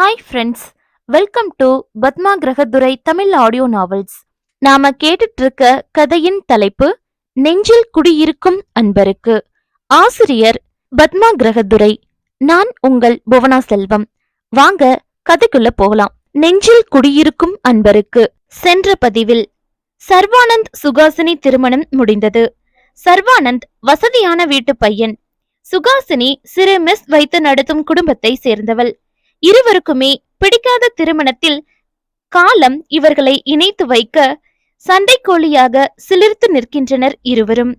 Hi friends welcome to Padma கிரகதுரை Tamil audio novels நாம கேட்டுட்டு இருக்க கதையின் தலைப்பு நெஞ்சில் குடியிருக்கும் அன்பருக்கு. ஆசிரியர் பத்மா கிரகதுரை நான் உங்கள் புவனா செல்வம். வாங்க கதைக்குள்ள போகலாம். நெஞ்சில் குடியிருக்கும் அன்பருக்கு சென்ற பதிவில் சர்வானந்த் சுகாசினி திருமணம் முடிந்தது. சர்வானந்த் வசதியான வீட்டு பையன். சுகாசினி சிறு மிஸ் வைத்து நடத்தும் குடும்பத்தை சேர்ந்தவள். இருவருக்குமே பிடிக்காத திருமணத்தில் காலம் இவர்களை இணைத்து வைக்க சண்டைக்கோழியாக சிலிர்த்து நிற்கின்றனர் இருவரும்.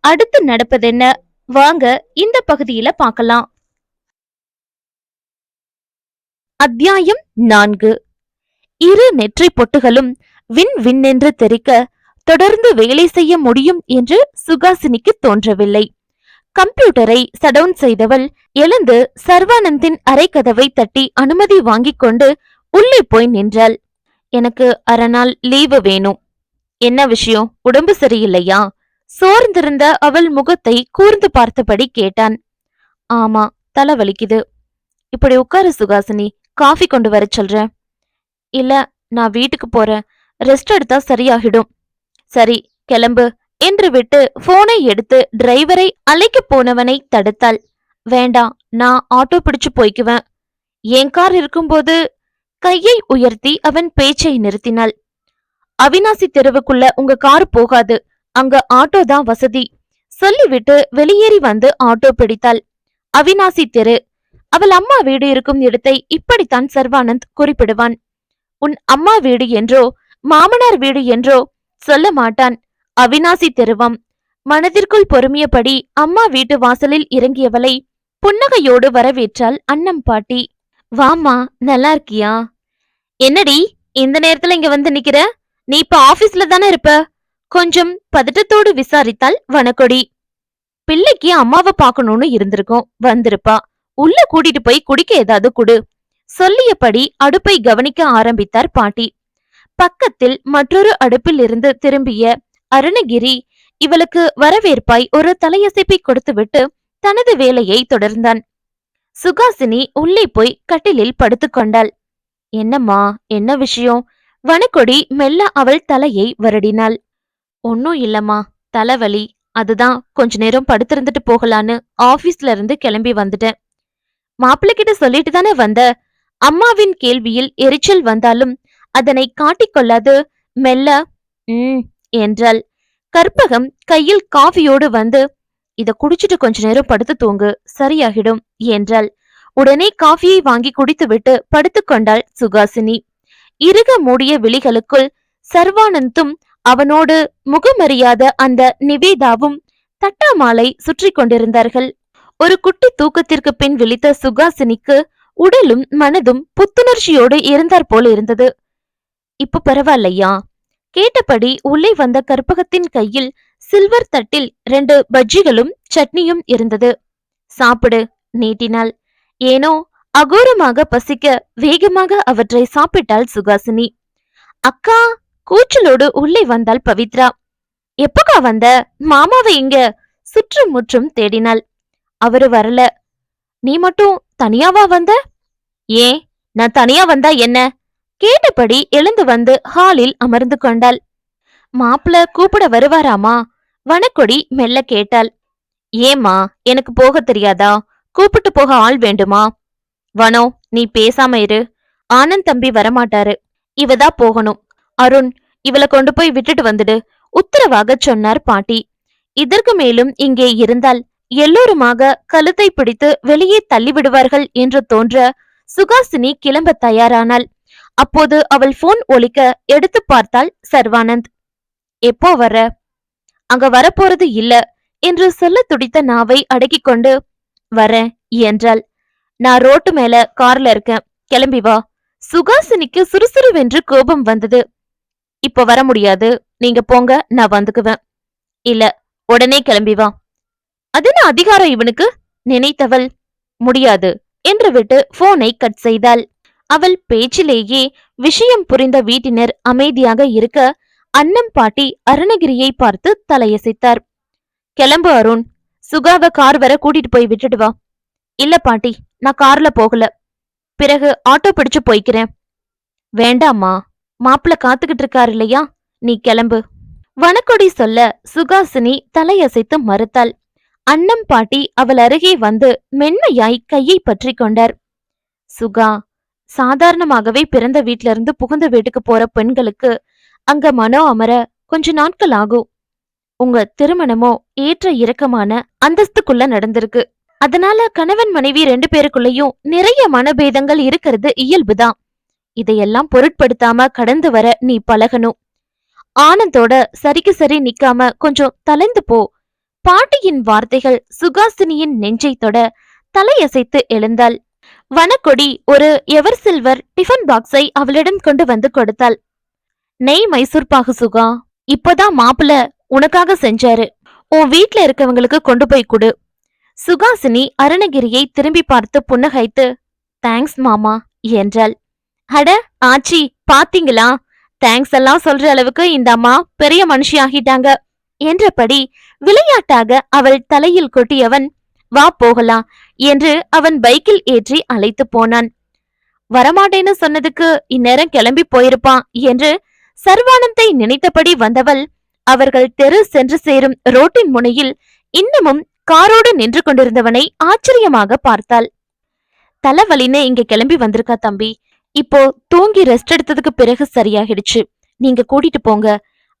அடுத்து நடப்பதென்ன? வாங்க இந்த பகுதியில பார்க்கலாம். அத்தியாயம் நான்கு. இரு நெற்றி பொட்டுகளும் விண் விண்ணென்று தெரிக்க தொடர்ந்து வேலை செய்ய முடியும் என்று சுகாசினிக்கு தோன்றவில்லை. கம்ப்யூட்டரை சடவுன் செய்தவள் எழுந்து சர்வானந்தின் அறைக்கதவை தட்டி அனுமதி வாங்கிக் கொண்டு உள்ளே போய் நின்றாள். எனக்கு அரை நாள் லீவு வேணும். என்ன விஷயம்? உடம்பு சரியில்லையா? சோர்ந்திருந்த அவள் முகத்தை கூர்ந்து பார்த்தபடி கேட்டான். ஆமா தலை வலிக்குது. இப்படி உட்காரு சுகாசினி. காஃபி கொண்டு வர சொல்றேன். இல்ல நான் வீட்டுக்கு போறேன். ரெஸ்ட் எடுத்தா சரியாகிடும். சரி கிளம்பு. என்று விட்டு போனை எடுத்து டிரைவரை அழைக்க போனவனை தடுத்தாள். வேண்டாம் நான் ஆட்டோ பிடிச்சு போய்க்குவேன். என் கார் இருக்கும்போது? கையை உயர்த்தி அவன் பேச்சை நிறுத்தினாள். அவினாசி தெருவுக்குள்ள உங்க கார் போகாது. அங்க ஆட்டோ தான் வசதி. சொல்லிவிட்டு வெளியேறி வந்து ஆட்டோ பிடித்தாள். அவினாசி தெரு. அவள் அம்மா வீடு இருக்கும் இடத்தை இப்படித்தான் சர்வானந்த் குறிப்பிடுவான். உன் அம்மா வீடு என்றோ மாமனார் வீடு என்றோ சொல்ல மாட்டான். அவினாசி தெருவம். மனதிற்குள் பொறுமியபடி அம்மா வீட்டு வாசலில் இறங்கியவளை புன்னகையோடு வரவேற்றாள் அன்னம் பாட்டி. வாமா நல்லா இருக்கியா? என்னடி இந்த நேரத்துல இங்க வந்து நிக்கிற? நீ இப்ப ஆபீஸ்ல தானே இருப்ப? கொஞ்சம் பதட்டத்தோடு விசாரித்தாள் வனக்கொடி. பிள்ளைக்கு அம்மாவை பார்க்கணும்னு இருந்திருக்கும் வந்திருப்பா. உள்ள கூட்டிட்டு போய் குடிக்க ஏதாவது குடு. சொல்லியபடி அடுப்பை கவனிக்க ஆரம்பித்தார் பாட்டி. பக்கத்தில் மற்றொரு அடுப்பில் இருந்து திரும்பிய அருணகிரி இவளுக்கு வரவேற்பாய் ஒரு தலையசைப்பை கொடுத்துவிட்டு தனது வேலையை தொடர்ந்தான். சுகாசினி உள்ளே போய் கட்டிலில் படுத்துக்கொண்டாள் என்னம்மா என்ன விஷயம்? வனக்கொடி மெல்ல அவள் தலையை வருடினாள். ஒன்னும் இல்லம்மா தலைவலி. அதுதான் கொஞ்ச நேரம் படுத்திருந்துட்டு போகலான்னு ஆபீஸ்ல இருந்து கிளம்பி வந்துட்டேன். மாப்பிள்ளை கிட்ட சொல்லிட்டு தானே வந்த? அம்மாவின் கேள்வியில் எரிச்சல் வந்தாலும் அதனை காட்டிக்கொள்ளாது மெல்ல ம் என்றாள். கற்பகம் கையில் காஃபியோடு வந்து இத குடிச்சிட்டு கொஞ்ச நேரம் படுத்து தூங்கு சரியாகிடும் என்றாள். உடனே காஃபியை வாங்கி குடித்துவிட்டு படுத்துக்கொண்டாள் சுகாசினி. இறுக மூடிய விழிகளுக்குள் சர்வானந்தும் அவனோடு முகமறியாத அந்த நிவேதாவும் தட்டாமாலை சுற்றி கொண்டிருந்தார்கள். ஒரு குட்டி தூக்கத்திற்கு பின் விழித்த சுகாசினிக்கு உடலும் மனதும் புத்துணர்ச்சியோடு இருந்தாற் போல இருந்தது. இப்ப பரவாயில்லையா? கேட்டபடி உள்ளே வந்த கற்பகத்தின் கையில் சில்வர் தட்டில் ரெண்டு பஜ்ஜிகளும் சட்னியும் இருந்தது. சாப்பிடு நீட்டினாள். ஏனோ அகோரமாக பசிக்க வேகமாக அவற்றை சாப்பிட்டாள் சுகாசினி. அக்கா கூச்சலோடு உள்ளே வந்தாள் பவித்ரா. எப்பக்கா வந்த? மாமாவை இங்க சுற்றும் முற்றும் தேடினாள். அவரு வரல. நீ மட்டும் தனியாவா வந்த? ஏன் நான் தனியா வந்தா என்ன? கேட்டபடி எழுந்து வந்து ஹாலில் அமர்ந்து கொண்டாள். மாப்பிள கூப்பிட வருவாராமா? வனக்கொடி மெல்ல கேட்டாள். ஏம்மா எனக்கு போக தெரியாதா? கூப்பிட்டு போக ஆள் வேண்டுமா? வனோ நீ பேசாம இரு. ஆனந்த் தம்பி வரமாட்டாரு. இவதா போகணும். அருண் இவளை கொண்டு போய் விட்டுட்டு வந்துடு. உத்தரவாக சொன்னார் பாட்டி. இதற்கு மேலும் இங்கே இருந்தால் எல்லோருமாக கழுத்தை பிடித்து வெளியே தள்ளிவிடுவார்கள் என்று தோன்ற சுகாசினி கிளம்ப தயாரானாள். அப்போது அவள் போன் ஒலிக்க எடுத்து பார்த்தாள் சர்வானந்த். எப்போ வர அங்க வரப்போறது இல்ல என்று சொல்ல துடித்த நாவை அடக்கிக் கொண்டு வரேன் என்றாள். நான் ரோட்டு மேல கார்ல இருக்கேன். கிளம்பி வா. சுகாசினிக்கு சுறுசுறுவென்று கோபம் வந்தது. இப்ப வர முடியாது. நீங்க போங்க நான் வந்துக்குவேன். இல்ல உடனே கிளம்பி வா. அது அதிகாரம் இவனுக்கு? நினைத்தவள். முடியாது என்று விட்டு போனை கட் செய்தாள். அவள் பேச்சிலேயே விஷயம் புரிந்த வீட்டினர் அமைதியாக இருக்க அன்னம் பாட்டி அருணகிரியை பார்த்து தலையசைத்தார். கிளம்பு அருண். சுகாவ கார் வர கூட்டிட்டு போய் விட்டுட்டு வா. இல்ல பாட்டி நான் கார்ல போகல. பிறகு ஆட்டோ பிடிச்சு போய்க்கிறேன். வேண்டாமா மாப்பிள்ள காத்துக்கிட்டு இருக்காரு இல்லையா? நீ கிளம்பு. வனக்கொடி சொல்ல சுகாசினி தலையசைத்து மறுத்தாள். அன்னம் பாட்டி அவள் அருகே வந்து மென்மையாய் கையை பற்றி கொண்டார். சுகா சாதாரணமாகவே பிறந்த வீட்ல இருந்து புகுந்த வீட்டுக்கு போற பெண்களுக்கு அங்க மனோ அமர கொஞ்ச நாட்கள் ஆகும். உங்க திருமணமோ ஏற்ற இறக்கமான அந்தஸ்துக்குள்ள நடந்திருக்கு. அதனால கணவன் மனைவி ரெண்டு பேருக்குள்ளயும் நிறைய மனபேதங்கள் இருக்கிறது இயல்புதான் இதையெல்லாம் பொருட்படுத்தாம கடந்து வர நீ பழகணும். ஆனந்தோட சரிக்கு சரி நிக்காம கொஞ்சம் தலைந்து போ. பாட்டியின் வார்த்தைகள் சுகாசினியின் நெஞ்சை தொட தலையசைத்து எழுந்தாள் வனக்கொடி ஒரு எவர் சில்வர் டிஃபன் பாக்ஸை அவளிடம் கொண்டு வந்து கொடுத்தாள். நெய் மைசூர் பாகு சுகா இப்பதான் மாப்பிள்ள உனக்காக செஞ்சாரு. உன் வீட்ல இருக்கவங்களுக்கு கொண்டு போய் கொடு. சுகாசினி அருணகிரியை திரும்பி பார்த்து புன்னகைத்து தேங்க்ஸ் மாமா என்றாள். அட ஆச்சி பாத்தீங்களா? தேங்க்ஸ் எல்லாம் சொல்ற அளவுக்கு இந்த அம்மா பெரிய மனுஷி ஆகிட்டாங்க. என்றபடி விளையாட்டாக அவள் தலையில் கொட்டியவன் வா போகலாம் என்று அவன் பைக்கில் ஏற்றி அழைத்து போனான். வரமாட்டேன்னு சொன்னதுக்கு இந்நேரம் கிளம்பி போயிருப்பான் என்று சர்வானந்தை நினைத்தபடி வந்தவள் அவர்கள் தெரு சென்று சேரும் ரோட்டின் முனையில் இன்னமும் காரோடு நின்று கொண்டிருந்தவனை ஆச்சரியமாக பார்த்தாள். தலைவலின்னு இங்க கிளம்பி வந்திருக்கா தம்பி. இப்போ தூங்கி ரெஸ்ட் எடுத்ததுக்கு பிறகு சரியாகிடுச்சு. நீங்க கூட்டிட்டு போங்க.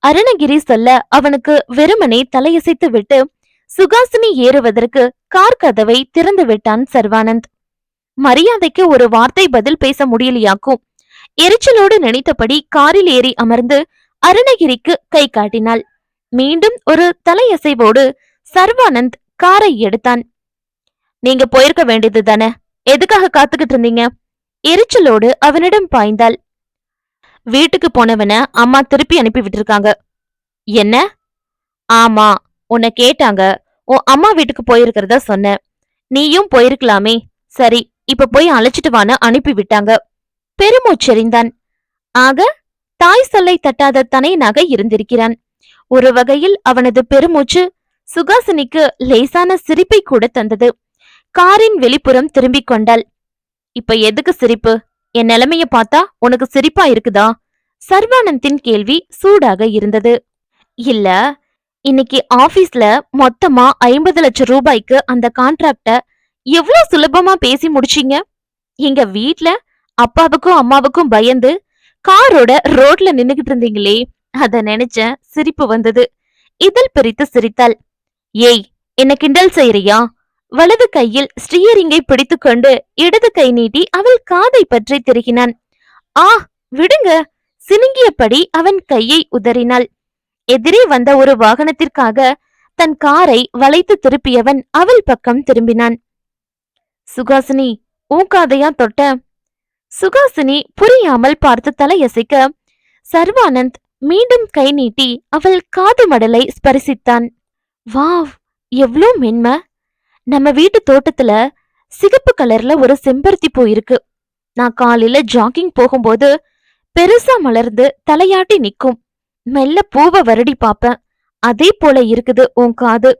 அருணகிரி சொல்ல அவனுக்கு வெறுமனே தலையசைத்து விட்டு சுகாசினி ஏறுவதற்கு கார் கதவை திறந்து விட்டான் சர்வானந்த். மரியாதைக்கு ஒரு வார்த்தை பதில் பேச முடியலையாக்கும். எரிச்சலோடு நினைத்தபடி காரில் ஏறி அமர்ந்து அருணகிரிக்கு கை காட்டினாள். மீண்டும் ஒரு தலையசைவோடு சர்வானந்த் காரை எடுத்தான். நீங்க போயிருக்க வேண்டியது தானே? எதுக்காக காத்துக்கிட்டு இருந்தீங்க? எரிச்சலோடு அவனிடம் பாய்ந்தாள். வீட்டுக்கு போனவன அம்மா திருப்பி அனுப்பி விட்டுருக்காங்க. என்ன? ஆமா உன்னை கேட்டாங்க. உன் அம்மா வீட்டுக்கு போயிருக்கிறதா சொன்ன நீயும் போயிருக்கலாமே. சரி இப்ப போய் அழைச்சிட்டு வான்னு அனுப்பி விட்டாங்க. பெருமூச்செறிந்தான் ஆக தாய் சொல்லை தட்டாத தனையனாக இருந்திருக்கிறான். ஒரு வகையில் அவனது பெருமூச்சு சுகாசினிக்கு லேசான சிரிப்பை கூட தந்தது. காரின் வெளிப்புறம் திரும்பிக் கொண்டாள். இப்ப எதுக்கு சிரிப்பு? என் நிலைமைய பார்த்தா உனக்கு சிரிப்பா இருக்குதா? சர்வானந்தின் கேள்வி சூடாக இருந்தது. இல்ல இன்னைக்கு ஆபீஸ்ல மொத்தமா ஐம்பது லட்சம் ரூபாய்க்கு அந்த கான்ட்ராக்ட எவ்வளவு சுலபமா பேசி முடிச்சீங்க? எங்க வீட்ல அப்பாவுக்கும் அம்மாவுக்கும் பயந்து காரோட ரோட்ல நின்னுகிட்டு இருந்தீங்களே அத நினைச்ச சிரிப்பு வந்தது. இதழ் பிரித்து சிரித்தாள். ஏய் என்ன கிண்டல் செய்யறியா வலது கையில் ஸ்ட்ரீயரிங்கை பிடித்து கொண்டு இடது கை நீட்டி அவள் காதை பற்றி திருகினான். ஆ விடுங்க. சினுங்கியபடி அவன் கையை உதறினாள். எதிரே வந்த ஒரு வாகனத்திற்காக தன் காரை வளைத்து திருப்பியவன் அவள் பக்கம் திரும்பினான். சுகாசினி ஊக்காதையா தொட்ட? சுகாசினி புரியாமல் பார்த்து தலையசைக்க சர்வானந்த் மீண்டும் கை நீட்டி அவள் காது மடலை ஸ்பரிசித்தான். வாவ் எவ்ளோ மென்மை! நம்ம வீட்டு தோட்டத்துல சிகப்பு கலர்ல ஒரு செம்பருத்தி பூ இருக்கு. நான் காலையில ஜாகிங் போகும்போது பெருசா மலர்ந்து தலையாட்டி நிக்கும். மெல்ல பூவை வருடி பாப்பேன் அதே போல இருக்குது உன் காது.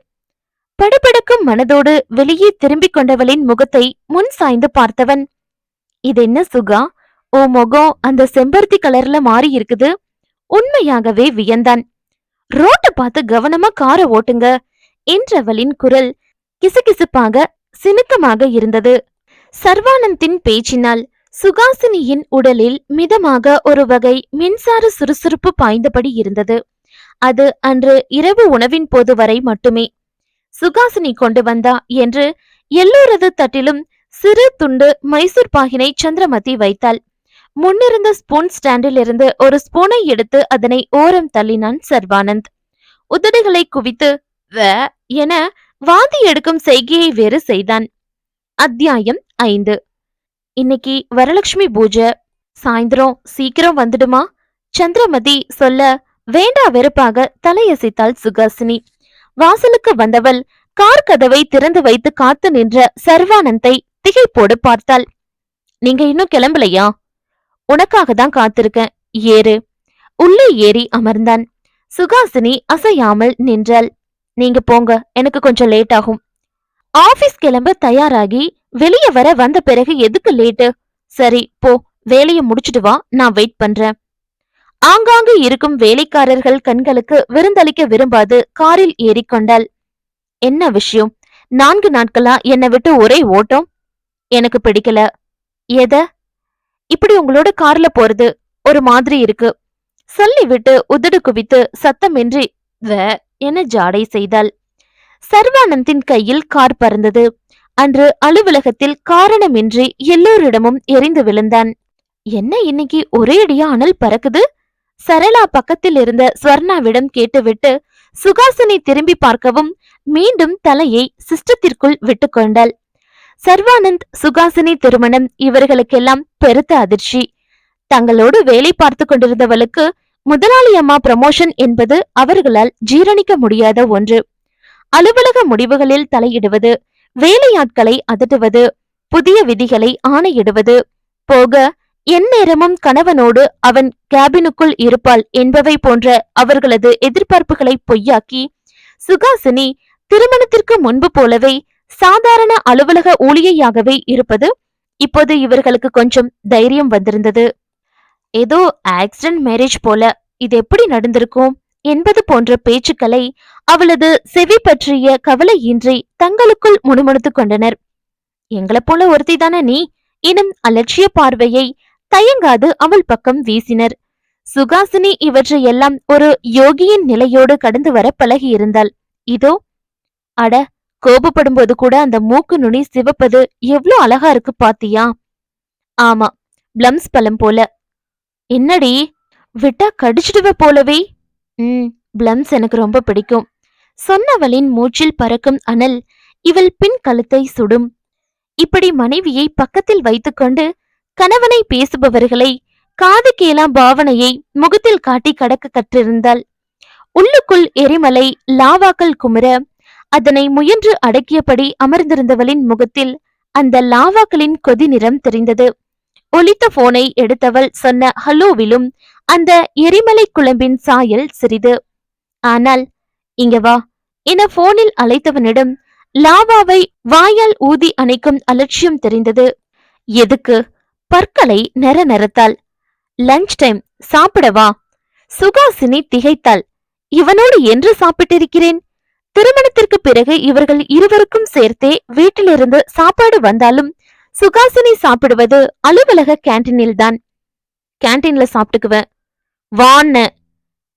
படபடக்கும் மனதோடு வெளியே திரும்பிக் கொண்டவளின் முகத்தை முன் சாய்ந்து பார்த்தவன். இது என்ன சுகா? உன் முகம் அந்த செம்பருத்தி கலர்ல மாறி இருக்குது. உண்மையாகவே வியந்தான். ரோட்ட பார்த்து கவனமா காரை ஓட்டுங்க என்றவளின் குரல் கிசுகிசுப்பாக சினுக்கமாக இருந்தது. சர்வானந்தின் பேச்சினால் சுகாசினியின் உடலில் மிதமாக ஒரு வகை மின்சார சுறுசுறுப்பு பாய்ந்தபடி இருந்தது. அது அன்று இரவு உணவின் போது வரை மட்டுமே சுகாசினி கொண்டு வந்தா என்று எல்லோரது தட்டிலும் சிறு துண்டு மைசூர் பாகினை சந்திரமதி வைத்தாள். முன்னிருந்த ஸ்பூன் ஸ்டாண்டில் இருந்து ஒரு ஸ்பூனை எடுத்து அதனை ஓரம் தள்ளினான் சர்வானந்த். உதடுகளை குவித்து வ என வாந்தி எடுக்கும் செய்கையை வேறு செய்தான். அத்தியாயம் ஐந்து. இன்னைக்கு வரலட்சுமி பூஜை. சாயந்தரம் சீக்கிரம் வந்துடுமா? சந்திரமதி சொல்ல வேண்டா வெறுப்பாக தலையசைத்தாள் சுகாசினி. வாசலுக்கு வந்தவள் கார் கதவை திறந்து வைத்து காத்து நின்ற சர்வானந்தை திகைப்போடு பார்த்தாள். நீங்க இன்னும் கிளம்பலையா? உனக்காக தான் காத்திருக்கேன். ஏறு. உள்ளே ஏறி அமர்ந்தான். சுகாசினி அசையாமல் நின்றாள். நீங்க போங்க எனக்கு கொஞ்சம் லேட் ஆகும் ஆபீஸ் கிளம்ப தயாராகி வெளியே வர வந்த பிறகு எதுக்கு லேட்டு சரி போ. வேலைய முடிச்சிட்டு வா. நான் வெயிட் பண்றேன். ஆங்காங்கு இருக்கும் வேலைக்காரர்கள் கண்களுக்கு விருந்தளிக்க விரும்பாது. காரில் ஏறிக்கொண்டாள் என்ன விஷயம்? நான்கு நாட்களா என்னை விட்டு ஒரே ஓட்டம்? எனக்கு பிடிக்கல. எத? இப்படி உங்களோட கார்ல போறது ஒரு மாதிரி இருக்கு. சொல்லிவிட்டு உதடு குவித்து சத்தமின்றி வ என ஜாடை செய்தாள்? சர்வானந்தின் கையில் கார் பறந்தது. அன்று அலுவலகத்தில் காரணமின்றி எல்லோரிடமும் எரிந்து விழுந்தான். என்ன இன்னைக்கு ஒரே அடியா அனல் பறக்குது? சரளா பக்கத்தில் இருந்த ஸ்வர்ணாவிடம் கேட்டுவிட்டு சுகாசனை திரும்பி பார்க்கவும் மீண்டும் தலையை சிஸ்டத்திற்குள் விட்டுக்கொண்டாள் சர்வானந்த் சுகாசினி திருமணம் இவர்களுக்கெல்லாம் பெருத்த அதிர்ச்சி. தங்களோடு வேலை பார்த்து கொண்டிருந்தவளுக்கு முதலாளி அம்மா ப்ரமோஷன் என்பது அவர்களால் ஜீரணிக்க முடியாத ஒன்று. அலுவலக முடிவுகளில் தலையிடுவது வேலையாட்களை அதட்டுவது புதிய விதிகளை ஆணையிடுவது. போக எந்நேரமும் கணவனோடு அவன் கேபினுக்குள் இருப்பாள் என்பவை போன்ற அவர்களது எதிர்பார்ப்புகளை பொய்யாக்கி சுகாசினி திருமணத்திற்கு முன்பு போலவே சாதாரண அலுவலக ஊழியையாகவே இருப்பது இப்போது இவர்களுக்கு கொஞ்சம் தைரியம் வந்திருந்தது. ஏதோ ஆக்சிடென்ட் மேரேஜ் போல இது எப்படி நடந்திருக்கும் என்பது போன்ற பேச்சுக்களை அவளது செவி பற்றிய கவலையின்றி தங்களுக்குள் முணுமுணுத்துக் கொண்டனர். எங்களைப் போல ஒருத்தி தானே நீ? எனும் அலட்சிய பார்வையை தயங்காது அவள் பக்கம் வீசினர். சுகாசினி இவற்றையெல்லாம் ஒரு யோகியின் நிலையோடு கடந்து வர பழகியிருந்தாள் இதோ அட கோபப்படும்போது கூட அந்த மூக்கு நுனி சிவப்பது எவ்ளோ அழகா இருக்கு பாத்தியா? ஆமா பிளம்ஸ் பழம் போல. என்னடி விட்டா கடிச்சிடுவ போலவே? ம் பிளம்ஸ் எனக்கு ரொம்ப பிடிக்கும். சொன்னவளின் மூச்சில் பறக்கும் அனல் இவள் பின் கழுத்தை சுடும். இப்படி மனைவியை பக்கத்தில் வைத்துக்கொண்டு கணவனை பேசுபவர்களை காது கேளாம் பாவனையை முகத்தில் காட்டி கடக்க கற்றிருந்தாள். உள்ளுக்குள் எரிமலை லாவாக்கள் குமுற அதனை முயன்று அடக்கியபடி அமர்ந்திருந்தவளின் முகத்தில் அந்த லாவாக்களின் கொதி நிறம் தெரிந்தது. ஒலித்த போனை எடுத்தவள் சொன்ன ஹலோவிலும் அந்த எரிமலை குழம்பின் சாயல் சிறிது. ஆனால் இங்க வா. என போனில் அழைத்தவனிடம் லாவாவை வாயால் ஊதி அணைக்கும் அலட்சியம் தெரிந்தது. எதுக்கு? பற்களை நெர நெறத்தாள். லஞ்ச் டைம் சாப்பிடவா சுகாசினி திகைத்தாள். இவனோடு என்று சாப்பிட்டிருக்கிறேன்? திருமணத்திற்கு பிறகு இவர்கள் இருவருக்கும் சேர்த்தே வீட்டிலிருந்து சாப்பாடு வந்தாலும் சுகாசினி சாப்பிடுவது அலுவலக கேன்டீனில்தான் கேன்டீன்ல சாப்பிட்டுக்குவேன் வான்னு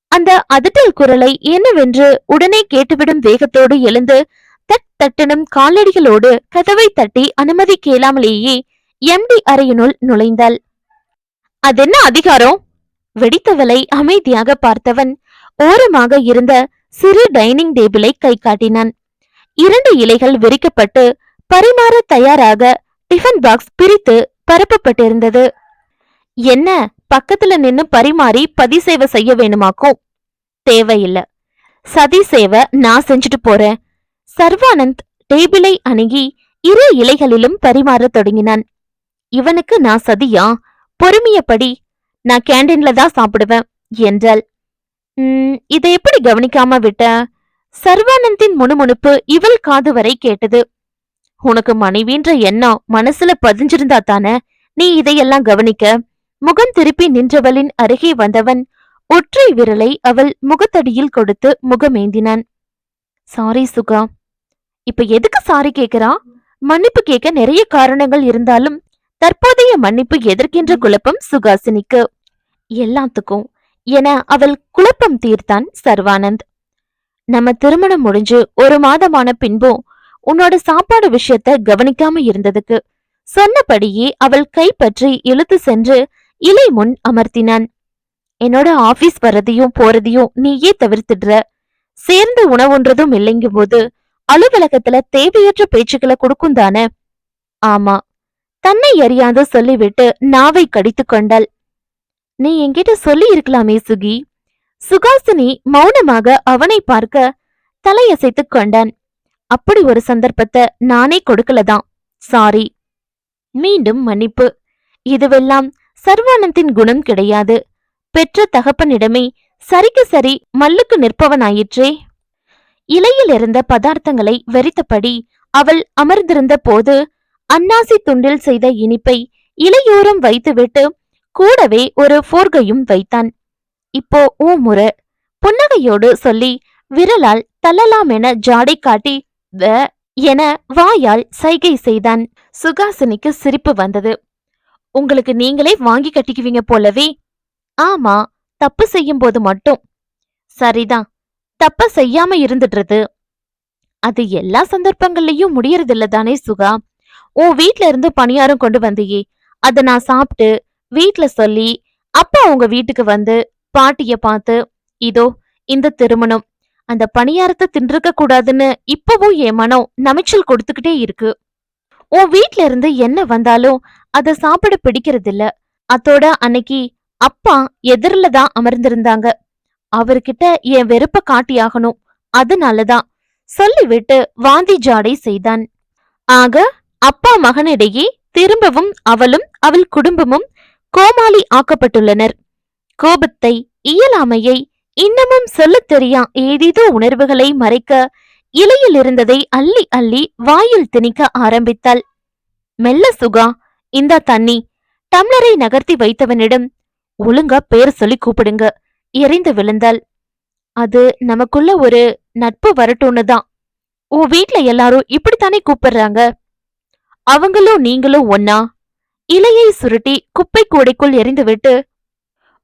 அந்த அதட்டல் குரலை என்னவென்று உடனே கேட்டுவிடும் வேகத்தோடு எழுந்து தட் தட்டனும் காலடிகளோடு கதவை தட்டி அனுமதி கேளாமலேயே எம்டி அறையினுள் நுழைந்தாள். அதென்ன அதிகாரம்? வெடித்தவளை அமைதியாக பார்த்தவன் ஓரமாக இருந்த சிறு டைனிங் டேபிளை கை காட்டினான். இரண்டு இலைகள் விரிக்கப்பட்டு பரிமாற தயாராக டிஃபன் பாக்ஸ் பிரித்து பரப்பப்பட்டிருந்தது. என்ன? பக்கத்துல நின்னு பரிமாறி பதிசேவை செய்ய வேணுமாக்கும்? தேவையில்ல. சதி சேவை நான் செஞ்சுட்டு போறேன். சர்வானந்த் டேபிளை அணுகி இரு இலைகளிலும் பரிமாறத் தொடங்கினான். இவனுக்கு நான் சதியா? பொறுமையபடி நான் கேண்டீன்ல தான் சாப்பிடுவேன். என்றாள். உம் இதை எப்படி கவனிக்காம விட்ட? சர்வானந்தின் முணுமுணுப்பு இவள் காது வரை கேட்டது. உனக்கு மனைவின்ற எண்ணம் மனசுல பதிஞ்சிருந்தா தானே நீ இதையெல்லாம் கவனிக்க? முகம் திருப்பி நின்றவளின் அருகே வந்தவன் ஒற்றை விரலை அவள் முகத்தடியில் கொடுத்து முகமேந்தினான். சாரி சுகா. இப்ப எதுக்கு சாரி கேக்குறா? மன்னிப்பு கேட்க நிறைய காரணங்கள் இருந்தாலும் தற்போதைய மன்னிப்பு எதற்கென்ற குழப்பம் சுகாசினிக்கு. எல்லாத்துக்கும். என அவள் குழப்பம் தீர்த்தான் சர்வானந்த். நம்ம திருமணம் முடிஞ்சு ஒரு மாதமான பின்பும் உன்னோட சாப்பாடு விஷயத்த கவனிக்காம இருந்ததுக்கு சொன்னபடியே அவள் கைப்பற்றி இழுத்து சென்று இலை முன் அமர்த்தினான். என்னோட ஆபீஸ் வர்றதையும் போறதையும் நீயே தவிர்த்துடுற. சேர்ந்து உணவுன்றதும் இல்லைங்கும் போது அலுவலகத்துல தேவையற்ற பேச்சுக்களை கொடுக்கும் தானே? ஆமா. தன்னை அறியாத சொல்லிவிட்டு நாவை கடித்துக் கொண்டாள். நீ என்கிட்ட சொல்லி இருக்கலாமே சுகி. சுகாசினி மௌனமாக அவனை பார்க்க தலையசைத்துக் கொண்டான். அப்படி ஒரு சந்தர்ப்பத்தை நானே கொடுக்கலதான். சாரி மீண்டும் மன்னிப்பு. இதுவெல்லாம் சர்வானந்தின் குணம் கிடையாது. பெற்ற தகப்பனிடமே சரிக்கு சரி மல்லுக்கு நிற்பவனாயிற்றே. இலையில் இருந்த பதார்த்தங்களை வெறித்தபடி அவள் அமர்ந்திருந்த போது அன்னாசி துண்டில் செய்த இனிப்பை இலையோரம் வைத்துவிட்டு கூடவே ஒரு போர்கையும் வைத்தான். இப்போ ஊ முறை புன்னகையோடு சொல்லி விரலால் தள்ளலாம் என ஜாடை காட்டி வ என வாயால் சைகை செய்தான். சுகாசினிக்கு சிரிப்பு வந்தது. உங்களுக்கு நீங்களே வாங்கி கட்டிக்குவீங்க போலவே. ஆமா தப்பு செய்யும் போது மட்டும். சரிதான் தப்ப செய்யாம இருந்துடுறது. அது எல்லா சந்தர்ப்பங்கள்லயும் முடியறதில்ல தானே சுகா? உன் வீட்ல இருந்து பணியாரம் கொண்டு வந்தியே. அத நான் சாப்பிட்டு வீட்ல சொல்லி அப்பா உங்க வீட்டுக்கு வந்து பாட்டிய பார்த்து இதோ இந்த திருமணம். அந்த பணியாரத்தை தின்றுக்க கூடாதுன்னு இப்பவும் என் மனம் நமைச்சல் கொடுத்துக்கிட்டே இருக்கு. உன் வீட்ல இருந்து என்ன வந்தாலும் அத சாப்பிட பிடிக்கிறதில்ல. அத்தோட அன்னைக்கு அப்பா எதிரில தான் அமர்ந்திருந்தாங்க. அவர்கிட்ட என் வெறுப்ப காட்டியாகணும். அதனாலதான் சொல்லிவிட்டு வாந்தி ஜாடை செய்தான். ஆக அப்பா மகனிடையே திரும்பவும் அவளும் அவள் குடும்பமும் கோமாளி ஆக்கப்பட்டுள்ளனர். கோபத்தை இயலாமையை இன்னமும் சொல்லத் தெரியா ஏதேதோ உணர்வுகளை மறைக்க இலையில் இருந்ததை அள்ளி அள்ளி வாயில் திணிக்க ஆரம்பித்தாள். மெல்ல சுகா இந்த தண்ணி டம்ளரை நகர்த்தி வைத்தவனிடம் ஒழுங்கா பேர் சொல்லி கூப்பிடுங்க எரிந்து விழுந்தாள். அது நமக்குள்ள ஒரு நட்பு வரட்டும்னு தான். உன் வீட்ல எல்லாரும் இப்படித்தானே கூப்பிடுறாங்க? அவங்களும் நீங்களும் ஒன்னா இலையை சுருட்டி குப்பை கூடைக்குள் எரிந்துவிட்டு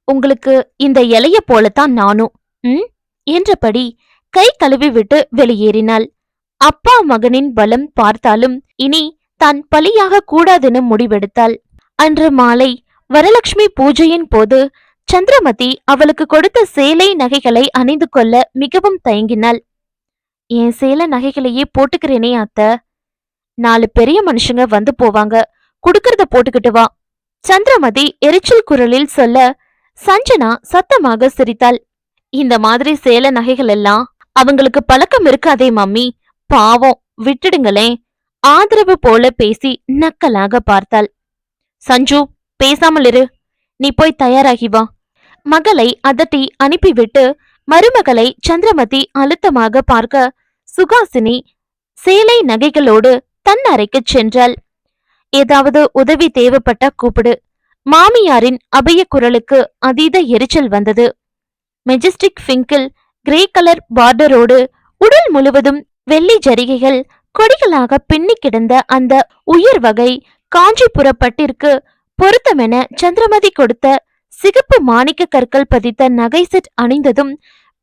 உங்களுக்கு இந்த இலைய போலத்தான் நானும் ம்? என்றபடி கை கழுவி விட்டு வெளியேறினாள். அப்பா மகனின் பலம் பார்த்தாலும் இனி தான் பலியாக கூடாதென முடிவெடுத்தாள். அன்று மாலை வரலட்சுமி பூஜையின் போது சந்திரமதி அவளுக்கு கொடுத்த சேலை நகைகளை அணிந்து கொள்ள மிகவும் தயங்கினாள். என் சேலை நகைகளையே போட்டுக்கிறேனே அத்த. நாலு பெரிய மனுஷங்க வந்து போவாங்க. குடுக்கறத போட்டுக்கிட்டு வா. சந்திரமதி எரிச்சல் குரலில் சொல்ல சஞ்சனா சத்தமாக சிரித்தாள். இந்த மாதிரி சேல நகைகள் எல்லாம் அவங்களுக்கு பழக்கம் இருக்காதே மம்மி. பாவம். விட்டுடுங்களேன். ஆதரவு போல பேசி நக்கலாக பார்த்தாள். சஞ்சு பேசாமல் இரு. நீ போய் தயாராகி வா. மகளை அதட்டி அனுப்பிவிட்டு மருமகளை சந்திரமதி அழுத்தமாக பார்க்க சுகாசினி சேலை நகைகளோடு தன் அறைக்கு சென்றாள். ஏதாவது உதவி தேவைப்பட்டா கூப்பிடு. மாமியாரின் அபய குரலுக்கு அதீத எரிச்சல் வந்தது. மெஜஸ்டிக் ஃபிங்கில் கிரே கலர் பார்டரோடு உடல் முழுவதும் வெள்ளி ஜரிகைகள் கொடிகளாக பின்னி கிடந்த அந்த உயர் வகை காஞ்சிபுர பட்டிற்கு பொருத்தமென சந்திரமதி கொடுத்த சிகப்பு மாணிக்க கற்கள் பதித்த நகை செட் அணிந்ததும்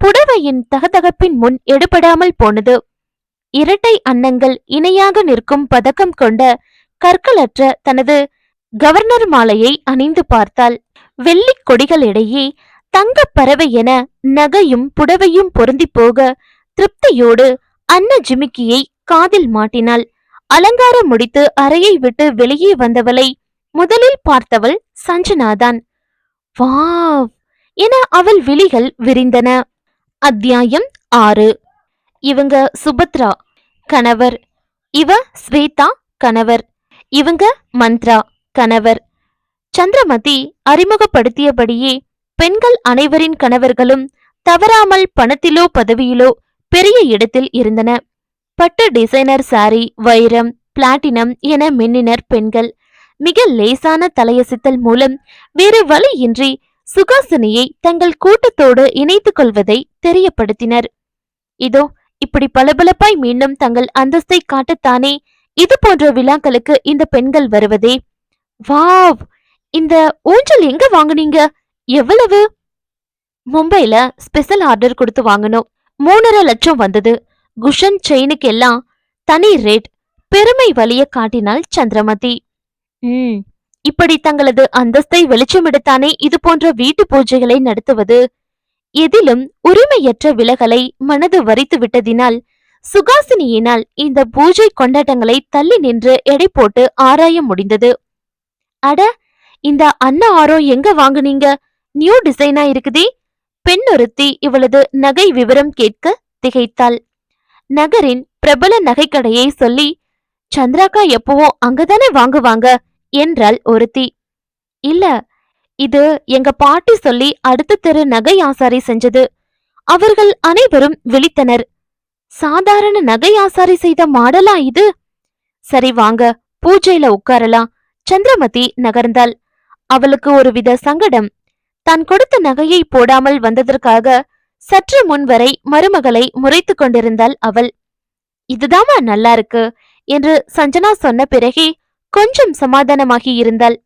புடவையின் தகதகப்பின் முன் எடுபடாமல் போனது. இரட்டை அன்னங்கள் இணையாக நிற்கும் பதக்கம் கொண்ட கற்களற்ற தனது கவர்னர் மாலையை அணிந்து பார்த்தாள். வெள்ளிக் கொடிகளிடையே தங்க பறவை என நகையும் புடவையும் பொருந்தி போக திருப்தியோடு அன்ன ஜிமிக்கியை காதில் மாட்டினாள். அலங்காரம் முடித்து அறையை விட்டு வெளியே வந்தவளை முதலில் பார்த்தவள் சஞ்சனாதான். வாவ்! என அவள் விழிகள் விரிந்தன. அத்தியாயம் ஆறு. இவங்க சுபத்ரா கணவர். இவ ஸ்வேதா கணவர். இவங்க மந்த்ரா கணவர். சந்திரமதி அறிமுகப்படுத்தியபடியே பெண்கள் அனைவரின் கணவர்களும் தவறாமல் பணத்திலோ பதவியிலோ பெரிய இடத்தில் இருந்தன. பட்டு டிசைனர் சாரி வைரம் பிளாட்டினம் என மின்னினர் பெண்கள். மிக லேசான தலையசித்தல் மூலம் வேறு வழியின்றி சுகாசினியை தங்கள் கூட்டத்தோடு இணைத்துக் கொள்வதை தெரியப்படுத்தினர். இதோ இப்படி பளபளப்பாய் மீண்டும் தங்கள் அந்தஸ்தை காட்டத்தானே இது போன்ற விழாக்களுக்கு இந்த பெண்கள் வருவதே? வாவ்! இந்த ஊஞ்சல் எங்க வாங்குனீங்க? எவ்வளவு? மும்பைல ஸ்பெஷல் ஆர்டர் கொடுத்து வாங்கணும். மூணரை லட்சம் வந்தது. குஷன் செயினுக்கு எல்லாம் தனி ரேட் பெருமை வழிய காட்டினாள் சந்திரமதி. உம் இப்படி தங்களது அந்தஸ்தை வெளிச்சமெடுத்தானே இது போன்ற வீட்டு பூஜைகளை நடத்துவது? எதிலும் உரிமையற்ற விலகலை மனது வரித்து விட்டதினால் சுகாசினியினால் இந்த பூஜை கொண்டாட்டங்களை தள்ளி நின்று எடை போட்டு ஆராய முடிந்தது. அட இந்த அன்ன ஆரம் எங்க வாங்குனீங்க? நியூ டிசைனா இருக்குதே. பெண் ஒருத்தி இவளது நகை விவரம் கேட்க திகைத்தாள். நகரின் பிரபல நகைக்கடையை சொல்லி சந்திராக்கா எப்பவோ அங்கதானே வாங்குவாங்க? என்றாள் ஒருத்தி. இல்ல இது எங்க பாட்டி சொல்லி அடுத்த தெரு நகை ஆசாரி செஞ்சது. அவர்கள் அனைவரும் விழித்தனர். சாதாரண நகை ஆசாரி செய்த மாடலா இது? சரி வாங்க பூஜையில உட்காரலாம். சந்திரமதி நகர்ந்தாள். அவளுக்கு ஒருவித சங்கடம். தான் கொடுத்த நகையை போடாமல் வந்ததற்காக சற்று முன்வரை மருமகளை முறைத்து கொண்டிருந்தாள் அவள். இதுதாமா நல்லா இருக்கு என்று சஞ்சனா சொன்ன பிறகே கொஞ்சம் சமாதானமாகி இருந்தாள்.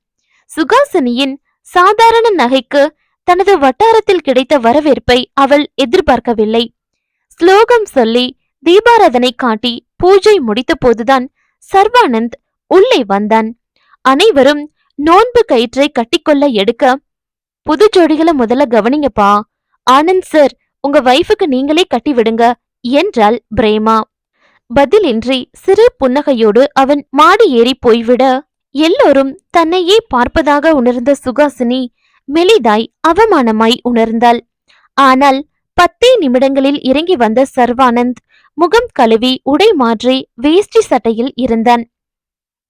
சுகாசினியின் சாதாரண நகைக்கு தனது வட்டாரத்தில் கிடைத்த வரவேற்பை அவள் எதிர்பார்க்கவில்லை. ஸ்லோகம் சொல்லி தீபாராதனை காட்டி பூஜை முடித்த போதுதான் சர்வானந்த் உள்ளே வந்தான். அனைவரும் நோன்பு கயிற்றை கட்டிக்கொள்ள எடுக்க புது ஜோடிகளை முதல்ல கவனிங்கப்பா. ஆனந்த் சார் உங்க வைஃபுக்கு நீங்களே கட்டி விடுங்க என்றாள் பிரேமா. பதிலின்றி சிறு புன்னகையோடு அவன் மாடி ஏறி போய்விட எல்லோரும் தன்னையே பார்ப்பதாக உணர்ந்த சுகாசினி மெலிதாய் அவமானமாய் உணர்ந்தாள். ஆனால் பத்தே நிமிடங்களில் இறங்கி வந்த சர்வானந்த் முகம் கழுவி உடை மாற்றி வேஷ்டி சட்டையில் இருந்தான்.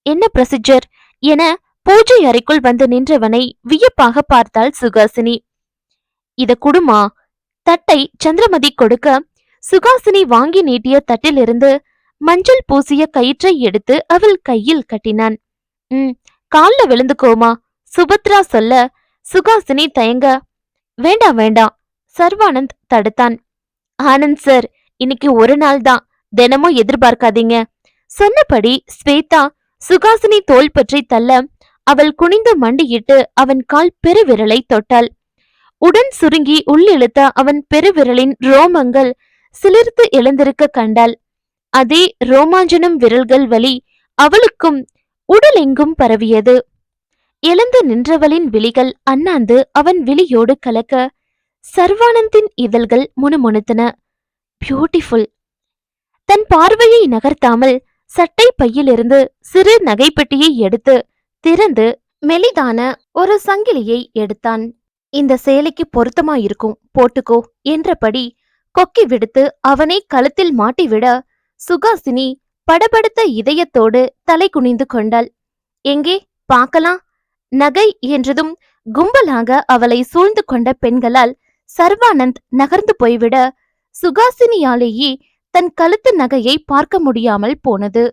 என்ன ப்ரொசீஜர் என பூஜை அறைக்குள் வந்து நின்றவனை வியப்பாக பார்த்தாள் சுகாசினி. இத குடுமா? தட்டை சந்திரமதி கொடுக்க. சுகாசினி வாங்கி நீட்டிய தட்டிலிருந்து மஞ்சள் பூசிய கயிற்றை எடுத்து அவள் கையில் கட்டினான். ம் கால்ல விழுந்துக்கோமா? சுபத்ரா சொல்ல. சுகாசினி தயங்க. வேண்டாம் வேண்டாம். சர்வானந்த் தடுத்தான். ஆனந்த் சார் இன்னைக்கு ஒரு நாள் தான். தினமும் எதிர்பார்க்காதீங்க. சொன்னபடி ஸ்வேதா சுகாசினி தோள் பற்றி தள்ள அவள் குனிந்து மண்டியிட்டு அவன் கால் பெருவிரலை தொட்டாள். உடன் சுருங்கி உள்ளிழுத்த அவன் பெருவிரலின் ரோமங்கள் சிலிர்த்து எழுந்திருக்க கண்டாள். அதே ரோமாஞ்சனம் விரல்கள் வலி அவளுக்கும் உடலெங்கும் பரவியது. எழுந்து நின்றவளின் விழிகள் அண்ணாந்து அவன் விழியோடு கலக்க சர்வானந்தின் இதழ்கள் முணுமுணுத்தன. பியூட்டிஃபுல். தன் பார்வையை நகர்த்தாமல் சட்டை பையிலிருந்து சிறு நகைப்பெட்டியை எடுத்து திறந்து மெலிதான ஒரு சங்கிலியை எடுத்தான். இந்த சேலைக்கு பொருத்தமா இருக்கும் போட்டுக்கோ என்றபடி கொக்கி விடுத்து அவனை கழுத்தில் மாட்டிவிட சுகாசினி படபடுத்த இதயத்தோடு தலை குனிந்து கொண்டாள். எங்கே? பார்க்கலாம். நகை என்றதும் கும்பலாக அவளை சூழ்ந்து கொண்ட பெண்களால் சர்வானந்த் நகர்ந்து போய்விட சுகாசினியாலேயே தன் கழுத்து நகையை பார்க்க முடியாமல் போனது.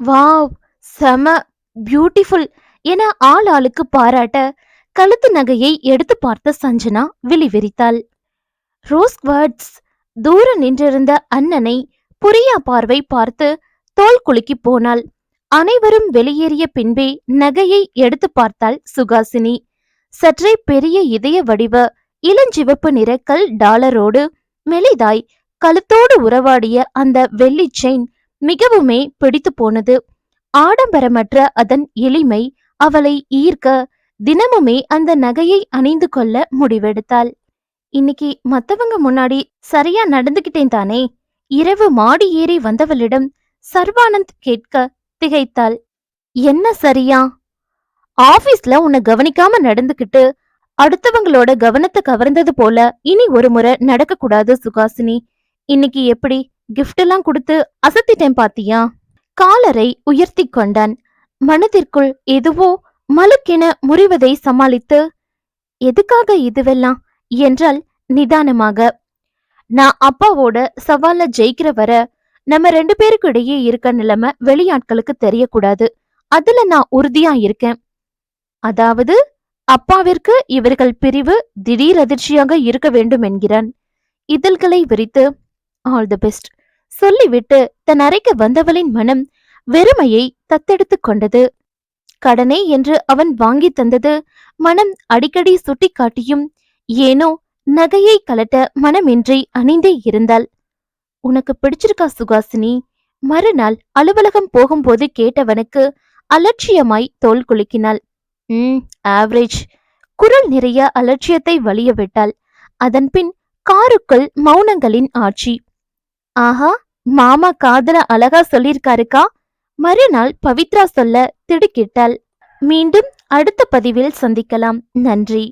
வாவ்! செம பியூட்டிஃபுல் என ஆள் ஆளுக்கு பாராட்ட கழுத்து நகையை எடுத்து பார்த்த சஞ்சனா விழிவிரித்தாள். ரோஸ் வேர்ட்ஸ் தூர நின்றிருந்த அண்ணனை புரியா பார்வை பார்த்து தோல் குலுக்கி போனாள். அனைவரும் வெளியேறிய பின்பே நகையை எடுத்து பார்த்தாள் சுகாசினி. சற்றே பெரிய இதய வடிவ இளஞ்சிவப்பு நிறக்கல் டாலரோடு மெலிதாய் கழுத்தோடு உறவாடிய அந்த வெள்ளி செயின் மிகவுமே பிடித்து போனது. ஆடம்பரமற்ற அதன் எளிமை அவளை ஈர்க்க தினமுமே அந்த நகையை அணிந்து கொள்ள முடிவெடுத்தாள். இன்னைக்கு மத்தவங்க முன்னாடி சரியா நடந்துகிட்டேன் தானே? இரவு மாடி ஏறி வந்தவளிடம் சர்வானந்த் கேட்க திகைத்தாள். என்ன சரியா? ஆபீஸ்ல உன்னை கவனிக்காம நடந்துகிட்டு அடுத்தவங்களோட கவனத்தை கவர்ந்தது போல இனி ஒரு முறை நடக்க கூடாது சுகாசினி. இன்னைக்கு எப்படி கிஃப்ட் எல்லாம் கொடுத்து அசத்திட்டேன் பாத்தியா? காலரை உயர்த்தி கொண்டான். மனதிற்குள் எதுவோ மலுக்கென முறிவதை சமாளித்து எதுக்காக இதுவெல்லாம்? என்றால் நிதானமாக. நான் அப்பாவோட சவால ஜெயிக்கிற வர நம்ம ரெண்டு பேருக்கு இடையே இருக்க நிலைமை வெளியாட்களுக்கு தெரியக்கூடாது. அதுல நான் உறுதியா இருக்கேன். அதாவது அப்பாவிற்கு இவர்கள் பிரிவு திடீர் அதிர்ச்சியாக இருக்க வேண்டும் என்கிறான் இதழ்களை விரித்து ஆல் தி பெஸ்ட். சொல்லிவிட்டு தன் அறைக்கு வந்தவளின் மனம் வெறுமையை தத்தெடுத்து கொண்டது. கடனே என்று அவன் வாங்கி தந்தது. மனம் அடிக்கடி சுட்டிக்காட்டியும் ஏனோ நகையை கலட்ட மனமின்றி அணிந்தே இருந்தாள். உனக்கு பிடிச்சிருக்கா சுகாசினி? மறுநாள் அலுவலகம் போகும்போது கேட்டவனுக்கு அலட்சியமாய் தோல் குலுக்கினாள். ம் ஆவரேஜ். குரல் நிறைய அலட்சியத்தை வழியவிட்டாள் அதன்பின் காருக்குள் மௌனங்களின் ஆட்சி. ஆஹா மாமா காதல அழகா சொல்லிருக்காருக்கா? மறுநாள் பவித்ரா சொல்ல திடுக்கிட்டாள். மீண்டும் அடுத்த பதிவில் சந்திக்கலாம். நன்றி.